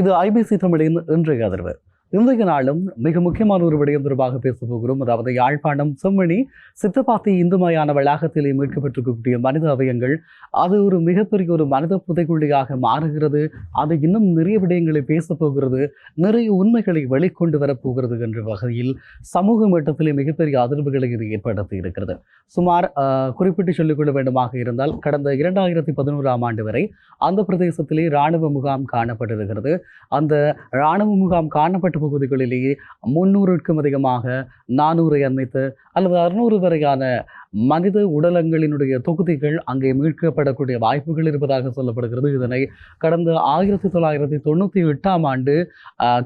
இது ஐபிசி தமிழின் இன்றைய அதிர்வு இன்றைய நாளும் மிக முக்கியமான ஒரு விடயம் தொடர்பாக பேச போகிறோம். அதாவது யாழ்ப்பாணம் செம்மணி சித்தப்பாத்தி இந்து மயான வளாகத்திலே மீட்கப்பட்டிருக்கக்கூடிய மனித அவயங்கள் அது ஒரு மிகப்பெரிய ஒரு மனித புதைக்குள்ளியாக மாறுகிறது. அது இன்னும் நிறைய விடயங்களை பேசப்போகிறது நிறைய உண்மைகளை வெளிக்கொண்டு வரப்போகிறது என்ற வகையில் சமூக மட்டத்திலே மிகப்பெரிய அதிர்வுகளை இது ஏற்படுத்தி இருக்கிறது. சுமார் குறிப்பிட்டு சொல்லிக்கொள்ள வேண்டுமாக இருந்தால் கடந்த இரண்டாயிரத்தி பதினோராம் ஆண்டு வரை அந்த பிரதேசத்திலே இராணுவ முகாம் காணப்பட்டிருக்கிறது. அந்த இராணுவ முகாம் காணப்பட்ட பகுதிகளிலேயே முன்னூறுக்கும் அதிகமாக நானூறை அண்மித்து அல்லது அறுநூறு வரையான மனித உடலங்களினுடைய தொகுதிகள் அங்கே மீட்கப்படக்கூடிய வாய்ப்புகள் இருப்பதாக சொல்லப்படுகிறது. இதனை கடந்த ஆயிரத்தி தொள்ளாயிரத்தி தொண்ணூற்றி எட்டாம் ஆண்டு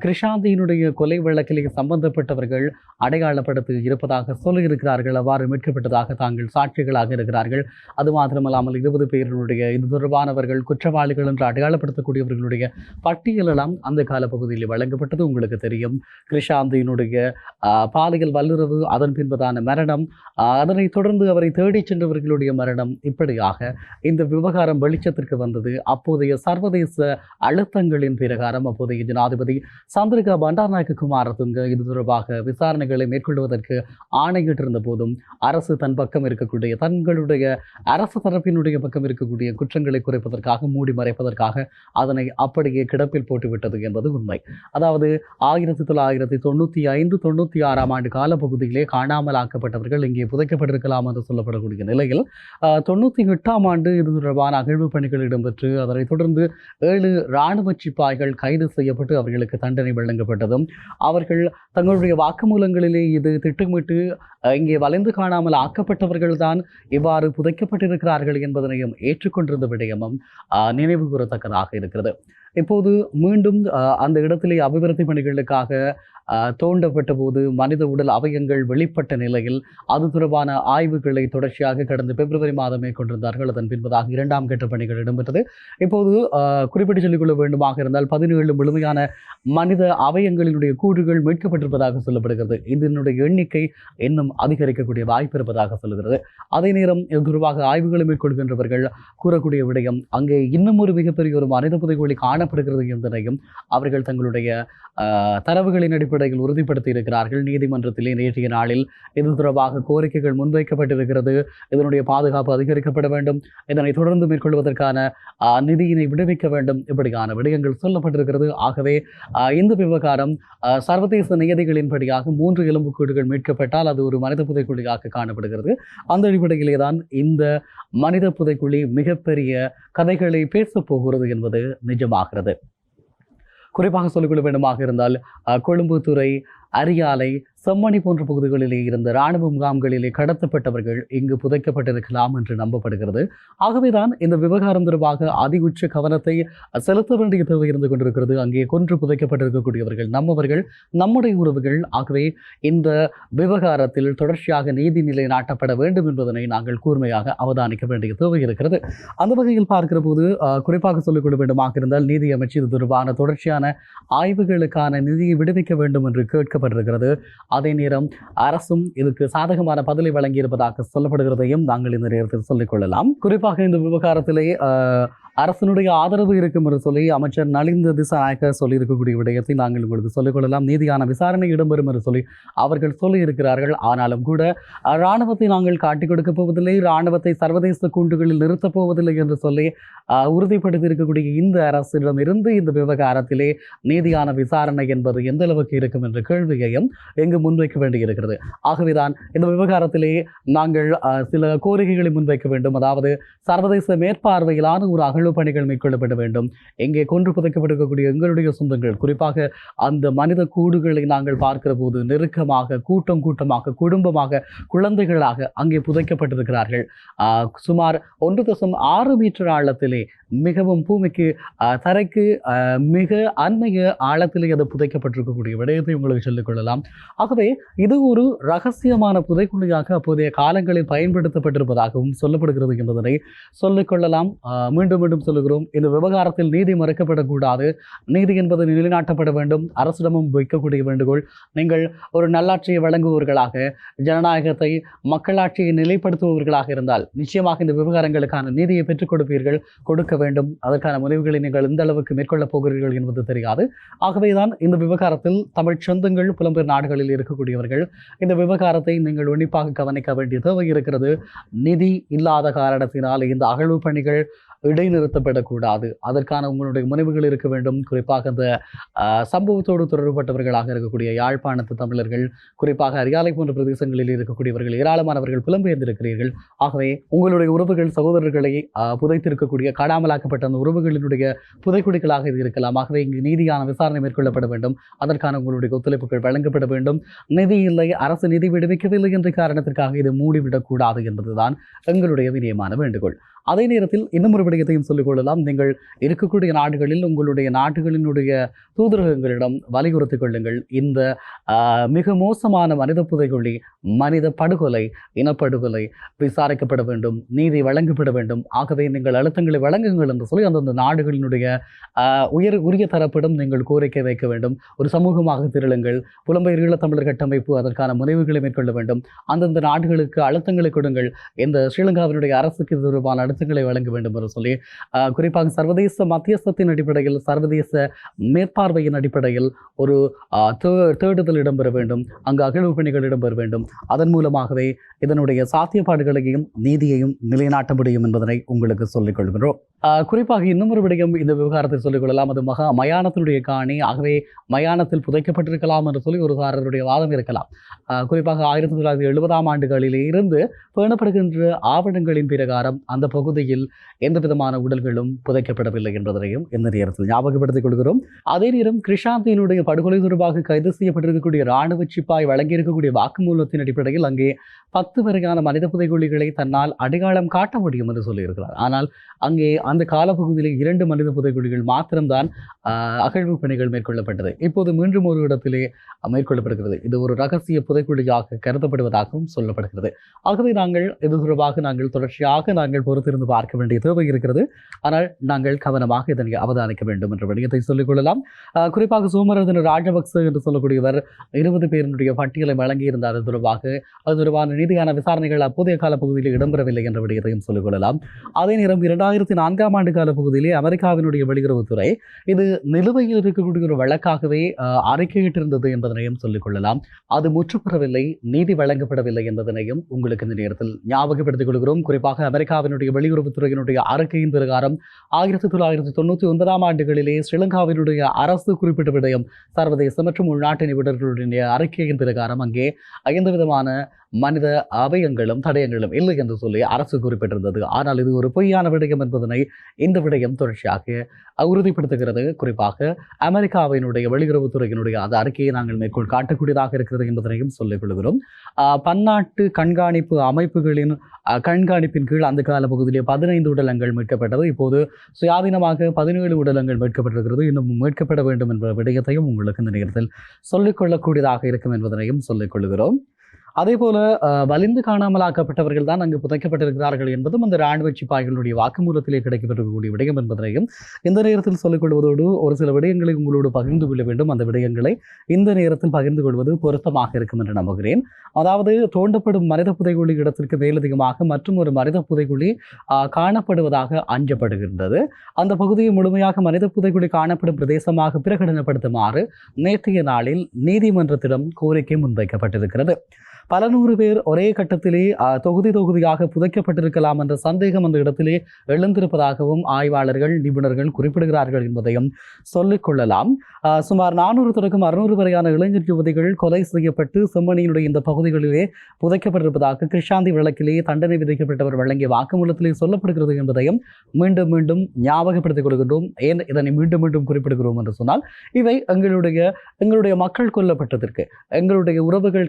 கிருஷாந்தியினுடைய கொலை வழக்கிலே சம்பந்தப்பட்டவர்கள் அடையாளப்படுத்தி இருப்பதாக சொல்லியிருக்கிறார்கள். அவ்வாறு மீட்கப்பட்டதாக தாங்கள் சாட்சிகளாக இருக்கிறார்கள். அது மாத்திரமல்லாமல் இருபது பேரினுடைய இது தொடர்பானவர்கள் குற்றவாளிகள் என்று அடையாளப்படுத்தக்கூடியவர்களுடைய பட்டியலெல்லாம் அந்த காலப்பகுதியில் வழங்கப்பட்டது. உங்களுக்கு தெரியும். கிருஷாந்தியினுடைய பாலியல் வல்லுறவு அதன் பின்பதான மரணம் அதனைத் தொடர்ந்து அவரை தேடிச் சென்றவர்களுடைய மரணம் இப்படியாக இந்த விவகாரம் வெளிச்சத்திற்கு வந்தது. அப்போதைய சர்வதேச அழுத்தங்களின் பிரகாரம் அப்போதைய ஜனாதிபதி சந்திரிகா பண்டாரநாயக்க குமாரதுங்க இது தொடர்பாக விசாரணைகளை மேற்கொள்வதற்கு ஆணையிட்டிருந்த போதும் அரசு தன் பக்கம் இருக்கக்கூடிய தங்களுடைய அரசு தரப்பினுடைய பக்கம் இருக்கக்கூடிய குற்றங்களை குறைப்பதற்காக மூடி மறைப்பதற்காக அதனை அப்படியே கிடப்பில் போட்டுவிட்டது என்பது உண்மை. அதாவது ஆயிரத்தி தொள்ளாயிரத்தி தொண்ணூற்றி ஐந்து தொண்ணூற்றி ஆறாம் ஆண்டு காலப்பகுதியிலே காணாமல் ஆக்கப்பட்டவர்கள் இங்கே புதைக்கப்பட்டிருக்கலாம் என்று சொல்லப்படக்கூடிய நிலையில் தொண்ணூற்றி எட்டாம் ஆண்டு இது தொடர்பான அகழ்வு பணிகள் இடம்பெற்று அதனைத் தொடர்ந்து ஏழு இராணுவ சிப்பாய்கள் கைது செய்யப்பட்டு அவர்களுக்கு தண்டனை வழங்கப்பட்டதும் அவர்கள் தங்களுடைய வாக்குமூலங்களிலே இது திட்டமிட்டு இங்கே வளைந்து காணாமல் ஆக்கப்பட்டவர்கள்தான் இவ்வாறு புதைக்கப்பட்டிருக்கிறார்கள் என்பதனையும் ஏற்றுக்கொண்டிருந்த விடயமும் ஆஹ், நினைவு கூறத்தக்கதாக இருக்கிறது. இப்போது மீண்டும் அந்த இடத்திலே அபிவிருத்தி பணிகளுக்காக தோண்டப்பட்ட போது மனித உடல் அவயங்கள் வெளிப்பட்ட நிலையில் அது தொடர்பான ஆய்வுகளை தொடர்ச்சியாக கடந்த பிப்ரவரி மாதம் மேற்கொண்டிருந்தார்கள் அதன் பின்பதாக இரண்டாம் கட்ட பணிகள் இடம்பெற்றது. இப்போது குறிப்பிட்டு சொல்லிக்கொள்ள வேண்டுமாக இருந்தால் பதினேழு முழுமையான மனித அவயங்களினுடைய கூறுகள் மீட்கப்பட்டிருப்பதாக சொல்லப்படுகிறது. இதனுடைய எண்ணிக்கை இன்னும் அதிகரிக்கக்கூடிய வாய்ப்பு இருப்பதாக சொல்லுகிறது. அதே நேரம் இது தொடர்பாக ஆய்வுகளை மேற்கொள்கின்றவர்கள் கூறக்கூடிய விடயம் அங்கே இன்னும் ஒரு மிகப்பெரிய ஒரு மனித புதைகுழி காணப்படுகிறது என்பதையும் அவர்கள் தங்களுடைய தரவுகளின் அடிப்படையில் உறுதிப்படுத்தி இருக்கிறார்கள் நீதிமன்றத்திலே நேற்றைய நாளில் இது தொடர்பாக கோரிக்கைகள் முன்வைக்கப்பட்டிருக்கிறது. இதனுடைய பாதுகாப்பு அதிகரிக்கப்பட வேண்டும். இதனை தொடர்ந்து மேற்கொள்வதற்கான நிதியினை விடுவிக்க வேண்டும். இப்படியான விடயங்கள் சொல்லப்பட்டிருக்கிறது. ஆகவே இந்த விவகாரம் சர்வதேச நியதிகளின்படியாக மூன்று எலும்புக்கூடுகள் மீட்கப்பட்டால் அது ஒரு மனித புதைக்குழியாக காணப்படுகிறது. அந்த அடிப்படையிலே தான் இந்த மனித புதைக்குழி மிகப்பெரிய கதைகளை பேசப் போகிறது என்பது நிஜமாகிறது. குறிப்பாக சொல்லிக்கொள்ள வேண்டுமாக இருந்தால் கொழும்புத்துறை அரியாலை செம்மணி போன்ற பகுதிகளிலே இருந்த இராணுவ முகாம்களிலே கடத்தப்பட்டவர்கள் இங்கு புதைக்கப்பட்டிருக்கலாம் என்று நம்பப்படுகிறது. ஆகவேதான் இந்த விவகாரம் தொடர்பாக அதி உச்ச கவனத்தை செலுத்த வேண்டிய தேவை இருந்து கொண்டிருக்கிறது. அங்கே கொன்று புதைக்கப்பட்டிருக்கக்கூடியவர்கள் நம்மவர்கள் நம்முடைய உறவுகள். ஆகவே இந்த விவகாரத்தில் தொடர்ச்சியாக நீதி நிலை நாட்டப்பட வேண்டும் என்பதனை நாங்கள் கூர்மையாக அவதானிக்க வேண்டிய தேவை இருக்கிறது. அந்த வகையில் பார்க்கிற போது அஹ், குறிப்பாக சொல்லிக்கொள்ள வேண்டுமாக இருந்தால் நீதி அமைச்சு இது தொடர்பான தொடர்ச்சியான ஆய்வுகளுக்கான நிதியை விடுவிக்க வேண்டும் என்று கேட்கப்பட்டிருக்கிறது. அதே நேரம் அரசும் இதுக்கு சாதகமான பதிலை வழங்கியிருப்பதாக சொல்லப்படுகிறதையும் நாங்கள் இந்த நேரத்தில் சொல்லிக் கொள்ளலாம். குறிப்பாக இந்த விவகாரத்திலே அரசனுடைய ஆதரவு இருக்கும் என்று சொல்லி அமைச்சர் நலிந்த திசாநாயக்கர் சொல்லியிருக்கக்கூடிய விடயத்தை நாங்கள் உங்களுக்கு சொல்லிக்கொள்ளலாம். நீதியான விசாரணை இடம்பெறும் என்று சொல்லி அவர்கள் சொல்லியிருக்கிறார்கள். ஆனாலும் கூட இராணுவத்தை நாங்கள் காட்டிக் கொடுக்கப் போவதில்லை இராணுவத்தை சர்வதேச கூண்டுகளில் நிறுத்தப் போவதில்லை என்று சொல்லி உறுதிப்படுத்தியிருக்கக்கூடிய உறுதிப்படுத்தி இருக்கக்கூடிய இந்த அரசிடம் இருந்து இந்த விவகாரத்திலே நீதியான விசாரணை என்பது எந்த அளவுக்கு இருக்கும் என்ற கேள்வியையும் எங்கு முன்வைக்க வேண்டியிருக்கிறது. ஆகவேதான் இந்த விவகாரத்திலே நாங்கள் அஹ், சில கோரிக்கைகளை முன்வைக்க வேண்டும். அதாவது சர்வதேச மேற்பார்வையிலான ஒரு அகழ்வு பணிகள் மேற்கொள்ளப்பட வேண்டும். எங்கே கொன்று புதைக்கப்பட்டிருக்கக்கூடிய எங்களுடைய சொந்தங்கள் குறிப்பாக அந்த மனித கூடுகளை நாங்கள் பார்க்கிற போது நெருக்கமாக கூட்டம் கூட்டமாக குடும்பமாக குழந்தைகளாக அங்கே புதைக்கப்பட்டிருக்கிறார்கள். ஆஹ், சுமார் ஒன்று தசம் ஆறு மீட்டர் ஆழத்திலே மிகவும் பூமிக்கு தரைக்கு மிக அண்மைய ஆழத்திலே அது புதைக்கப்பட்டிருக்கக்கூடிய விடயத்தை உங்களுக்கு சொல்லிக் கொள்ளலாம். ஆகவே இது ஒரு ரகசியமான புதைக்குழியாக அப்போதைய காலங்களில் பயன்படுத்தப்பட்டிருப்பதாகவும் சொல்லப்படுகிறது என்பதனை சொல்லிக் கொள்ளலாம். மீண்டும் மீண்டும் சொல்லுகிறோம் இந்த விவகாரத்தில் நீதி மறுக்கப்படக்கூடாது. நீதி என்பது நிலைநாட்டப்பட வேண்டும். அரசிடமும் வைக்கக்கூடிய வேண்டுகோள். நீங்கள் ஒரு நல்லாட்சியை வழங்குபவர்களாக ஜனநாயகத்தை மக்களாட்சியை நிலைப்படுத்துபவர்களாக இருந்தால் நிச்சயமாக இந்த விவகாரங்களுக்கான நீதியை பெற்றுக் கொடுப்பீர்கள். கொடுக்க வேண்டும். அதற்கான முனைவுகளை நீங்கள் எந்த அளவுக்கு மேற்கொள்ளப் போகிறீர்கள் என்பது தெரியாது. ஆகவேதான் இந்த விவகாரத்தில் தமிழ் சொந்தங்கள் புலம்பெயர் நாடுகளில் இருக்கக்கூடியவர்கள் இந்த விவகாரத்தை நீங்கள் உன்னிப்பாக கவனிக்க வேண்டிய தேவை இருக்கிறது. நிதி இல்லாத காரணத்தினால் இந்த அகழ்வு பணிகள் இடைநிறுத்தப்படக்கூடாது. அதற்கான உங்களுடைய முனைவுகள் இருக்க வேண்டும். குறிப்பாக அந்த சம்பவத்தோடு தொடர்புபட்டவர்களாக இருக்கக்கூடிய யாழ்ப்பாணத்து தமிழர்கள் குறிப்பாக அரியாலை போன்ற பிரதேசங்களில் இருக்கக்கூடியவர்கள் ஏராளமானவர்கள் புலம்பெயர்ந்திருக்கிறீர்கள். ஆகவே உங்களுடைய உறவுகள் சகோதரர்களை புதைத்திருக்கக்கூடிய காணாமலாக்கப்பட்ட அந்த உறவுகளினுடைய புதைக்குடிகளாக இது இருக்கலாம். ஆகவே இங்கு நீதியான விசாரணை மேற்கொள்ளப்பட வேண்டும். அதற்கான உங்களுடைய ஒத்துழைப்புகள் வழங்கப்பட வேண்டும். நிதி இல்லை அரசு நிதி விடுவிக்கவில்லை என்ற காரணத்திற்காக இது மூடிவிடக்கூடாது என்பதுதான் எங்களுடைய விநியமான வேண்டுகோள். அதே நேரத்தில் இன்னும் ஒரு விடயத்தையும் சொல்லிக்கொள்ளலாம் நீங்கள் இருக்கக்கூடிய நாடுகளில் உங்களுடைய நாடுகளினுடைய தூதரகங்களிடம் வலியுறுத்திக் கொள்ளுங்கள். இந்த மிக மோசமான மனித புதைகுழி மனித படுகொலை இனப்படுகொலை விசாரிக்கப்பட வேண்டும் நீதி வழங்கப்பட வேண்டும். ஆகவே நீங்கள் அழுத்தங்களை வழங்குங்கள் என்று சொல்லி அந்தந்த நாடுகளினுடைய ஆஹ், உயர் உரிய தரப்பிடம் நீங்கள் கோரிக்கை வைக்க வேண்டும். ஒரு சமூகமாக திரளுங்கள் புலம்பெயர் தமிழர் கட்டமைப்பு அதற்கான முனைவுகளை மேற்கொள்ள வேண்டும். அந்தந்த நாடுகளுக்கு அழுத்தங்களை கொடுங்கள். இந்த ஸ்ரீலங்காவினுடைய அரசுக்கு தொடர்பான அழுத்தங்களை வழங்க வேண்டும் என்று சொல்லி குறிப்பாக சர்வதேச மத்தியஸ்தத்தின் அடிப்படையில் சர்வதேச மேற்பார்வையின் அடிப்படையில் ஒரு தேடுதல் இடம்பெற வேண்டும் அங்கு அகழ்வு பணிகள் இடம்பெற வேண்டும். அதன் மூலமாகவே இதனுடைய சாத்தியப்பாடுகளையும் நீதியையும் நிலைநாட்ட முடியும் என்பதனை உங்களுக்கு சொல்லிக் கொள்கிறோம் குறிப்பாக இன்னும் ஒரு விடயம் இந்த விவகாரத்தை சொல்லிக் கொள்ளலாம். அது மகா மயானத்தினுடைய காணி. ஆகவே மயானத்தில் புதைக்கப்பட்டிருக்கலாம் என்று சொல்லி ஒரு சாரருடைய வாதம் இருக்கலாம். குறிப்பாக ஆயிரத்தி தொள்ளாயிரத்தி எழுபதாம் ஆண்டுகளிலே இருந்து பேணப்படுகின்ற ஆவணங்களின் பிரகாரம் அந்த பகுதியில் எந்த விதமான உடல்களும் புதைக்கப்படவில்லை என்பதனையும் இந்த நேரத்தில் ஞாபகப்படுத்திக் கொள்கிறோம். அதே நேரம் கிருஷாந்தியினுடைய படுகொலை தொடர்பாக கைது செய்யப்பட்டிருக்கக்கூடிய இராணுவ சிப்பாய் வழங்கியிருக்கக்கூடிய வாக்குமூலத்தின் அடிப்படையில் அங்கே பத்து வரையான மனித புதைகுழிகளை தன்னால் அடையாளம் காட்ட முடியும் என்று சொல்லியிருக்கிறார். ஆனால் அங்கே அந்த காலப்பகுதியில் இரண்டு மனித புதைகுழிகள் மாத்திரம்தான் அகழ்வு பணிகள் மேற்கொள்ளப்பட்டது. இப்போது மீண்டும் ஒரு இடத்திலே மேற்கொள்ளப்படுகிறது. இது ஒரு ரகசிய புதைக்குழியாக கருதப்படுவதாகவும் சொல்லப்படுகிறது. ஆகவே நாங்கள் இது தொடர்பாக நாங்கள் தொடர்ச்சியாக நாங்கள் பொறுத்து பொறுத்திருந்து பார்க்க வேண்டிய தேவை இருக்கிறது. ஆனால் நாங்கள் கவனமாக இதனை அவதானிக்க வேண்டும் என்ற விடயத்தை சொல்லிக் கொள்ளலாம். குறிப்பாக சோமரதன ராஜபக்ச என்று சொல்லக்கூடியவர் இருபது பேரினுடைய பட்டியலை வழங்கியிருந்தார் அது தொடர்பாக அது தொடர்பான நீதியான விசாரணைகள் அப்போதைய கால பகுதியில் இடம்பெறவில்லை என்ற விடயத்தையும் சொல்லிக் கொள்ளலாம். அதே நேரம் இரண்டாயிரத்தி நான்காம் ஆண்டு கால பகுதியிலே அமெரிக்காவினுடைய வெளியுறவுத்துறை இது நிலுவையில் இருக்கக்கூடிய ஒரு வழக்காகவே அறிக்கையிட்டிருந்தது என்பதனையும் சொல்லிக் கொள்ளலாம். அது முற்றுப்பெறவில்லை நீதி வழங்கப்படவில்லை என்பதனையும் உங்களுக்கு இந்த நேரத்தில் ஞாபகப்படுத்திக் கொள்கிறோம். குறிப்பாக அமெரிக்காவினுடைய வெளியுறவுத்துறையினுடைய அறிக்கையின் பிரகாரம் ஆயிரத்தி தொள்ளாயிரத்தி தொண்ணூற்றி ஒன்பதாம் ஆண்டுகளிலே ஸ்ரீலங்காவினுடைய அரசு குறிப்பிட்ட விடயம் சர்வதேச மற்றும் உள்நாட்டு நிபுணர்களுடைய அறிக்கையின் பிரகாரம் அங்கே ஐந்து விதமான மனித அவயங்களும் தடயங்களும் இல்லை என்று சொல்லி அரசு குறிப்பிட்டிருந்தது. ஆனால் இது ஒரு பொய்யான விடயம் என்பதனை இந்த விடயம் தொடர்ச்சியாக உறுதிப்படுத்துகிறது. குறிப்பாக அமெரிக்காவினுடைய வெளியுறவுத்துறையினுடைய அந்த அறிக்கையை நாங்கள் மேற்கோள் காட்டக்கூடியதாக இருக்கிறது என்பதனையும் சொல்லிக் கொள்கிறோம். பன்னாட்டு கண்காணிப்பு அமைப்புகளின் கண்காணிப்பின் கீழ் அந்த கால பகுதியிலே பதினைந்து உடலங்கள் மீட்கப்பட்டது. இப்போது சுயாதீனமாக பதினேழு உடலங்கள் மீட்கப்பட்டிருக்கிறது. இன்னும் மீட்கப்பட வேண்டும் என்ற விடயத்தையும் உங்களுக்கு இந்த நேரத்தில் சொல்லிக்கொள்ளக்கூடியதாக இருக்கும் என்பதனையும் சொல்லிக் கொள்கிறோம். அதே போல வலிந்து காணாமலாக்கப்பட்டவர்கள் தான் அங்கு புதைக்கப்பட்டிருக்கிறார்கள் என்பதும் அந்த ராணுவ சிப்பாய்களுடைய வாக்குமூலத்திலே கிடைக்கப்பட்டிருக்கக்கூடிய விடயம் என்பதனையும் இந்த நேரத்தில் சொல்லிக்கொள்வதோடு ஒரு சில விடயங்களை உங்களோடு பகிர்ந்து கொள்ள வேண்டும். அந்த விடயங்களை இந்த நேரத்தில் பகிர்ந்து கொள்வது பொருத்தமாக இருக்கும் என்று நம்புகிறேன். அதாவது தோண்டப்படும் மனித புதைக்குழி இடத்திற்கு மேலதிகமாக மற்றும் ஒரு மனித புதைகுழி காணப்படுவதாக அஞ்சப்படுகின்றது. அந்த பகுதியை முழுமையாக மனித புதைகுழி காணப்படும் பிரதேசமாக பிரகடனப்படுத்துமாறு நேற்றைய நாளில் நீதிமன்றத்திடம் கோரிக்கை முன்வைக்கப்பட்டிருக்கிறது. பல நூறு பேர் ஒரே கட்டத்திலே தொகுதி தொகுதியாக புதைக்கப்பட்டிருக்கலாம் என்ற சந்தேகம் அந்த இடத்திலே எழுந்திருப்பதாகவும் ஆய்வாளர்கள் நிபுணர்கள் குறிப்பிடுகிறார்கள் என்பதையும் சொல்லிக் கொள்ளலாம். சுமார் நானூறு தொடக்கம் அறுநூறு வரையான இளைஞர் யுவதிகள் கொலை செய்யப்பட்டு செம்மணியினுடைய இந்த பகுதிகளிலே புதைக்கப்பட்டிருப்பதாக கிருஷாந்தி வழக்கிலே தண்டனை விதிக்கப்பட்டவர் வழங்கிய வாக்குமூலத்திலே சொல்லப்படுகிறது என்பதையும் மீண்டும் மீண்டும் ஞாபகப்படுத்திக் கொள்கின்றோம். ஏன் இதனை மீண்டும் மீண்டும் குறிப்பிடுகிறோம் என்று சொன்னால் இவை எங்களுடைய எங்களுடைய மக்கள் கொல்லப்பட்டதற்கு எங்களுடைய உறவுகள்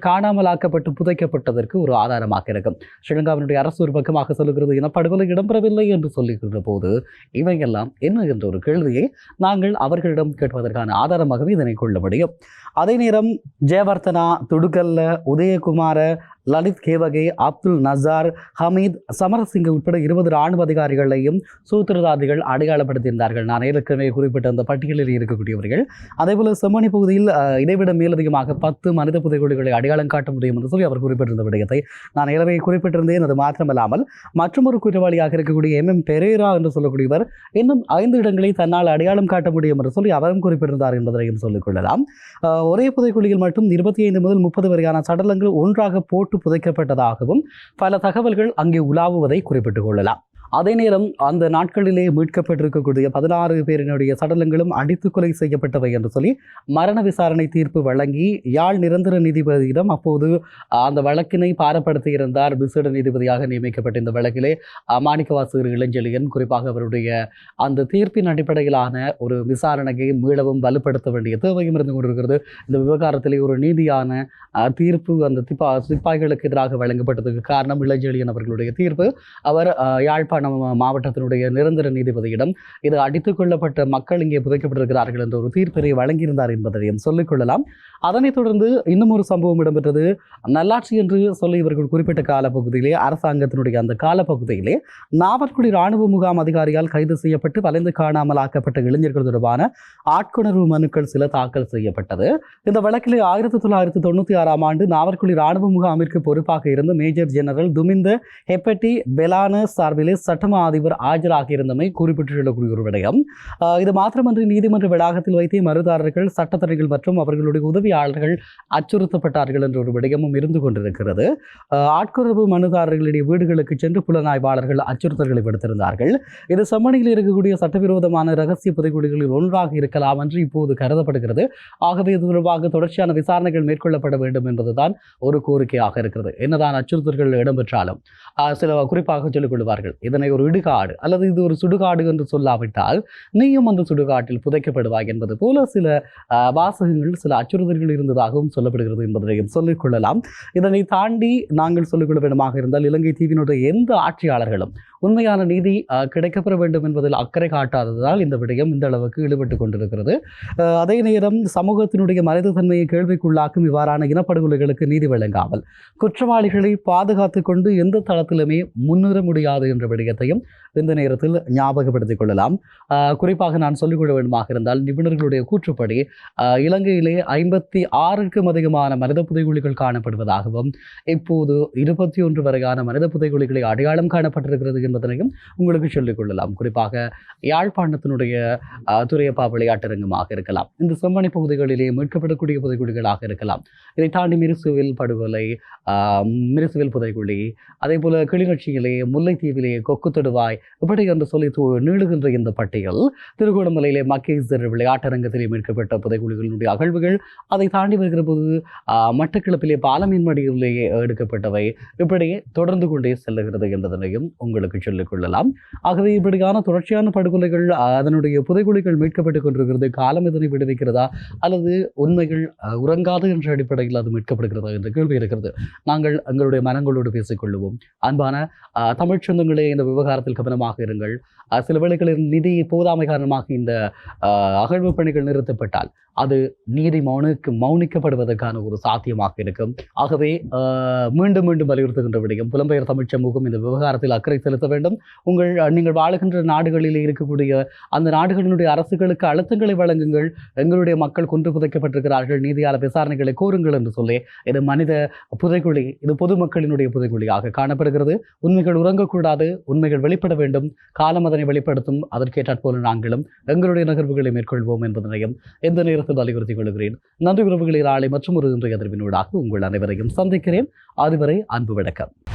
காணாமலாக்கப்பட்டு புதைக்கப்பட்டதற்கு ஒரு ஆதாரமாக இருக்கும். ஸ்ரீலங்காவினுடைய அரசு ஒரு பக்கமாக சொல்லுகிறது இனப்படுகொலை இடம்பெறவில்லை என்று சொல்லுகின்ற போது இவையெல்லாம் என்ன என்ற ஒரு கேள்வியை நாங்கள் அவர்களிடம் கேட்பதற்கான ஆதாரமாகவே இதனை கொள்ள முடியும். அதே நேரம் ஜெயவர்த்தனா துடுக்கல்ல உதயகுமார லலித் கேவகே அப்துல் நசார் ஹமீத் சமரசிங்க உட்பட இருபது ராணுவ அதிகாரிகளையும் சூத்திரதாதிகள் அடையாளப்படுத்தியிருந்தார்கள். நான் ஏற்கனவே குறிப்பிட்ட அந்த பட்டியலில் இருக்கக்கூடியவர்கள். அதேபோல செம்மணி பகுதியில் இதைவிட மேலதிகமாக பத்து மனித புதைகுழிகளை அடையாளம் காட்ட முடியும் என்று சொல்லி அவர் குறிப்பிட்டிருந்த விடயத்தை நான் ஏற்கனவே குறிப்பிட்டிருந்தேன். அது மாத்திரமல்லாமல் மற்றொரு குற்றவாளியாக இருக்கக்கூடிய எம். எம். பெரேரா என்று சொல்லக்கூடியவர் இன்னும் ஐந்து இடங்களை தன்னால் அடையாளம் காட்ட முடியும் என்று சொல்லி அவரும் குறிப்பிட்டிருந்தார் என்பதையும் சொல்லிக் கொள்ளலாம். ஒரே புதைக்குழியில் மட்டும் இருபத்தி ஐந்து முதல் முப்பது வரையான சடலங்கள் ஒன்றாக போட்டு புதைக்கப்பட்டதாகவும் பல தகவல்கள் அங்கே உலாவுவதை குறிப்பிட்டுக் கொள்ளலாம். அதே நேரம் அந்த நாட்களிலே மீட்கப்பட்டிருக்கக்கூடிய பதினாறு பேரினுடைய சடலங்களும் அடித்து கொலை செய்யப்பட்டவை என்று சொல்லி மரண விசாரணை தீர்ப்பு வழங்கி யாழ் நிரந்தர நீதிபதியிடம் அப்போது அந்த வழக்கினை பாரப்படுத்தியிருந்தார் விசேட நீதிபதியாக நியமிக்கப்பட்ட இந்த வழக்கிலே அஹ், மாணிக்கவாசகர் இளஞ்செழியன். குறிப்பாக அவருடைய அந்த தீர்ப்பின் அடிப்படையிலான ஒரு விசாரணையை மீளவும் வலுப்படுத்த வேண்டிய தேவையும் இருந்து கொண்டிருக்கிறது. இந்த விவகாரத்திலே ஒரு நீதியான தீர்ப்பு அந்த சிப்பா சிப்பாய்களுக்கு எதிராக வழங்கப்பட்டதுக்கு காரணம் இளஞ்செழியன் அவர்களுடைய தீர்ப்பு. அவர் அஹ், யாழ்ப்பாணம் மாவட்டத்தினுடைய நிரந்தர நீதிபதியிடம் இது அடித்துக் கொள்ளப்பட்ட மக்கள் இங்கே புதைக்கப்பட்டிருக்கிறார்கள் என்ற ஒரு தீர்ப்பினை வழங்கியிருந்தார் என்பதையும் சொல்லிக்கொள்ளலாம் அதனைத் தொடர்ந்து இன்னும் ஒரு சம்பவம் இடம்பெற்றது. நல்லாட்சி என்று சொல்லி இவர்கள் குறிப்பிட்ட காலப்பகுதியிலே அரசாங்கத்தினுடைய அந்த காலப்பகுதியிலே நாவற்குடி ராணுவ முகாம் அதிகாரியால் கைது செய்யப்பட்டு வளைந்து காணாமல் ஆக்கப்பட்ட இளைஞர்கள் தொடர்பான ஆட்கொணர்வு மனுக்கள் சில தாக்கல் செய்யப்பட்டது. இந்த வழக்கிலே ஆயிரத்தி தொள்ளாயிரத்தி தொண்ணூற்றி ஆறாம் ஆண்டு நாவற்குடி ராணுவ முகாமிற்கு பொறுப்பாக இருந்த மேஜர் ஜெனரல் துமிந்த ஹெப்பட்டி பெலான சார்பிலே சட்டமா அதிபர் ஆஜராகியிருந்தமை குறிப்பிட்டுள்ளக்கூடிய ஒரு விடயம். இது மாத்திரமன்றி நீதிமன்ற வளாகத்தில் வைத்தே மறுதாரர்கள் சட்டத்தரணிகள் மற்றும் அவர்களுடைய உதவியாளர்கள் அச்சுறுத்தப்பட்டார்கள் என்ற ஒரு விடயமும் இருந்து கொண்டிருக்கிறது. ஆட்குறவு மனுதாரர்களுடைய வீடுகளுக்கு சென்று புலனாய்வாளர்கள் அச்சுறுத்தல்களை விடுத்திருந்தார்கள். இது செம்மணியில் இருக்கக்கூடிய சட்டவிரோதமான ரகசிய புதைக்குழிகளில் ஒன்றாக இருக்கலாம் என்று இப்போது கருதப்படுகிறது. ஆகவே இது தொடர்பாக தொடர்ச்சியான விசாரணைகள் மேற்கொள்ளப்பட வேண்டும் என்பதுதான் ஒரு கோரிக்கையாக இருக்கிறது. என்னதான் அச்சுறுத்தல்கள் இடம்பெற்றாலும் சில குறிப்பாக சொல்லிக் கொள்வார்கள். இதனை ஒரு இடுகாடு அல்லது இது ஒரு சுடுகாடு என்று சொல்லாவிட்டால் நீயும் அந்த சுடுகாட்டில் புதைக்கப்படுவாய் என்பது போல சில வாசகங்கள் சில அச்சுறுத்தல்கள் இருந்ததாகவும் சொல்லப்படுகிறது என்பதையும் சொல்லிக்கொள்ளலாம் இதனை தாண்டி நாங்கள் சொல்லிக் கொள்ள வேண்டுமாக இருந்தால் இலங்கை தீவினுடைய எந்த ஆட்சியாளர்களும் உண்மையான நீதி கிடைக்கப்பெற வேண்டும் என்பதில் அக்கறை காட்டாததால் இந்த விடயம் இந்த அளவுக்கு ஈடுபட்டு கொண்டிருக்கிறது. அதே நேரம் சமூகத்தினுடைய மனிதத்தன்மையை கேள்விக்குள்ளாக்கும் இவ்வாறான இனப்படுகொலைகளுக்கு நீதி வழங்காமல் குற்றவாளிகளை பாதுகாத்து கொண்டு எந்த தளத்திலுமே முன்னேற முடியாது என்ற விடயத்தையும் இந்த நேரத்தில் ஞாபகப்படுத்திக் கொள்ளலாம். குறிப்பாக நான் சொல்லிக்கொள்ள வேண்டுமாக இருந்தால் நிபுணர்களுடைய கூற்றுப்படி இலங்கையிலே ஐம்பத்தி ஆறுக்கும் அதிகமான மனித புதைகுழிகள் காணப்படுவதாகவும் இப்போது இருபத்தி ஒன்று வரையான மனித புதைகுழிகளை அடையாளம் காணப்பட்டிருக்கிறது என்பதனையும் உங்களுக்கு சொல்லிக் கொள்ளலாம். குறிப்பாக யாழ்ப்பாணத்தினுடைய துறையப்பா விளையாட்டரங்கமாக இருக்கலாம். இந்த செம்மணி பகுதிகளிலே மீட்கப்படக்கூடிய புதைக்குழிகளாக இருக்கலாம். இதை தாண்டி மிருசுவில் படுகொலை மிருசுவில் புதைக்குழி அதே போல கிளிநொச்சியிலே முல்லைத்தீவிலே கொக்கு தொடுவாய் இப்படி என்று சொல்லி நீளுகின்ற இந்த பட்டியல் திருகோணமலையிலே மக்கேசர் விளையாட்டரங்கத்திலே மீட்கப்பட்ட புதைக்குழிகளினுடைய அகழ்வுகள் அதை தாண்டி வருகிற போது மட்டக்கிழப்பிலே மட்டக்களப்பிலே எடுக்கப்பட்டவை இப்படியே தொடர்ந்து கொண்டே செல்லுகிறது என்பதனையும் உங்களுக்கு சொல்லிக் கொள்ளலாம் ஆகவே இப்படியான தொடர்ச்சியான படுகொலைகள் அதனுடைய புதைகுழிகள் மீட்கப்பட்டுக் கொண்டிருக்கிறது காலம் இதனை விடுவிக்கிறதா அல்லது உண்மைகள் உறங்காது என்ற அடிப்படையில் அது மீட்கப்படுகிறதா என்ற கேள்வி இருக்கிறது. நாங்கள் எங்களுடைய மனங்களோடு பேசிக்கொள்வோம். அன்பான ஆஹ், தமிழ்ச் சொந்தங்களே இந்த விவகாரத்தில் கவனமாக இருங்கள். சில வேளைகளில் நிதி போதாமை காரணமாக இந்த அகழ்வு பணிகள் நிறுத்தப்பட்டால் அது நீதி மௌனுக்கு மௌனிக்கப்படுவதற்கான ஒரு சாத்தியமாக இருக்கும். ஆகவே ஆஹ், மீண்டும் மீண்டும் வலியுறுத்துகின்ற விடயம் புலம்பெயர் தமிழ்ச் சமூகம் இந்த விவகாரத்தில் அக்கறை செலுத்த பயன்படுத்த வேண்டும். உங்கள் நீங்கள் வாழுகின்ற நாடுகளில் இருக்கக்கூடிய அந்த நாடுகளினுடைய அரசுகளுக்கு அழுத்தங்களை வழங்குங்கள். எங்களுடைய மக்கள் கொன்று புதைக்கப்பட்டிருக்கிறார்கள். நீதியாளர் விசாரணைகளை கோருங்கள் என்று சொல்லி இது மனித புதைக்குழி இது பொதுமக்களினுடைய புதைக்குழியாக காணப்படுகிறது. உண்மைகள் உறங்கக்கூடாது உண்மைகள் வெளிப்பட வேண்டும். காலம் அதனை வெளிப்படுத்தும் அதற்கேற்றாற்போல நாங்களும் எங்களுடைய நகர்வுகளை மேற்கொள்வோம் என்பதனையும் எந்த நேரத்தில் வலியுறுத்திக் கொள்கிறேன். நன்றி உறவுகளை நாளை மற்றும் ஒரு இன்றைய அதிர்வினூடாக உங்கள் அனைவரையும் சந்திக்கிறேன். அதுவரை அன்பு வணக்கம்.